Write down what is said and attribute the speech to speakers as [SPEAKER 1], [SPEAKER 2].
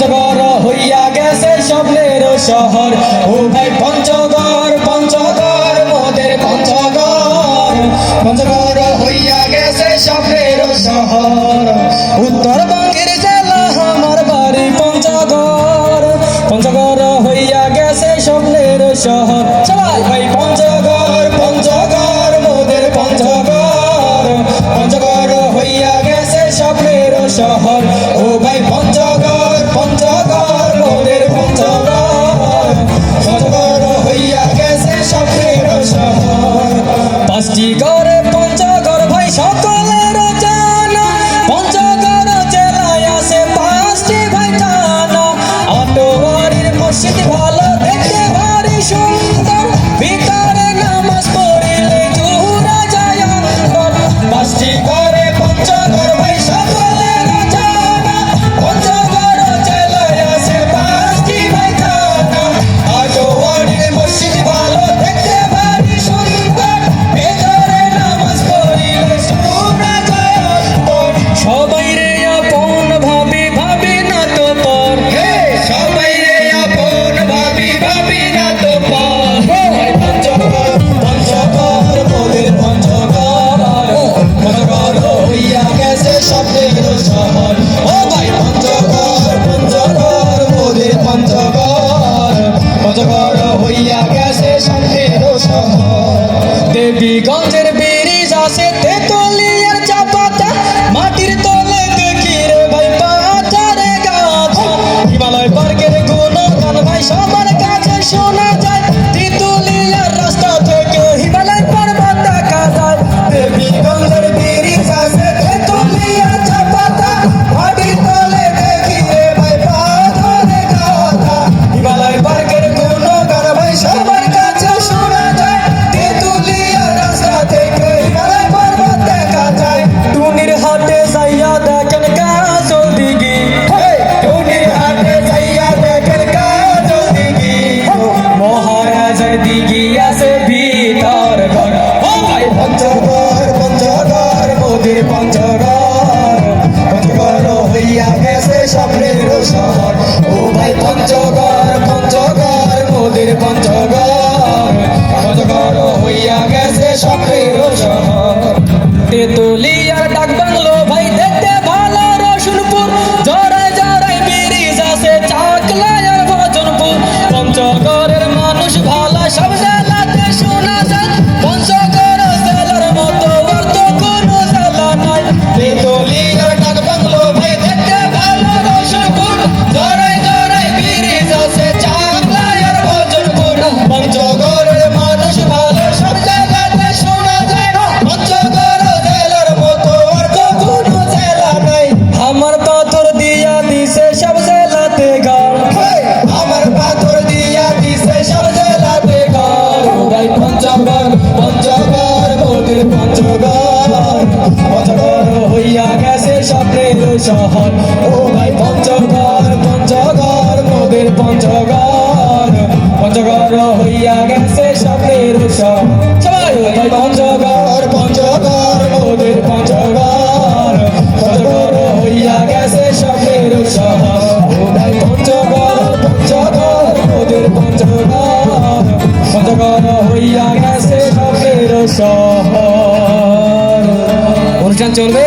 [SPEAKER 1] পঞ্চগড় বড় হইয়া গেছে স্বপ্নের শহর। ও ভাই পঞ্চগড় পঞ্চগড়, মোদের পঞ্চগড়। পঞ্চগড় হইয়া গেছে স্বপ্নের শহর। উত্তরবঙ্গের জেলা আমার বাড়ি পঞ্চগড়। পঞ্চগড় হইয়া গেছে স্বপ্নের শহর। 几个 দেবীগঞ্জের ব্রিজ আসে তেতলিয়ার চাপাতা। মাটির তলে দেখি রে ভাই পাচারে গাছ হিমালয় পার্কের গুণ গান ভাই সবার কাছে শোনা। শহর ও ভাই পঞ্চগড় পঞ্চগড় মোদের পঞ্চগড়। পঞ্চগড় হইয়া গেছে পাথর দিয়া দিছে সব জেলাতে ঘর। আমার পাথর দিয়া দিছে সব জেলাতে ঘর। ভাই পঞ্চগড় পঞ্চগড় মোদের পঞ্চগড়। পঞ্চগড় হইয়া গেছে স্বপ্নের শহর। ও ভাই পঞ্চগড় পঞ্চগড় মোদের পঞ্চগড়। পঞ্চগড় হইয়া গেছে স্বপ্নের শহর। হইয়া গেছে শহর। অনুষ্ঠান চলবে?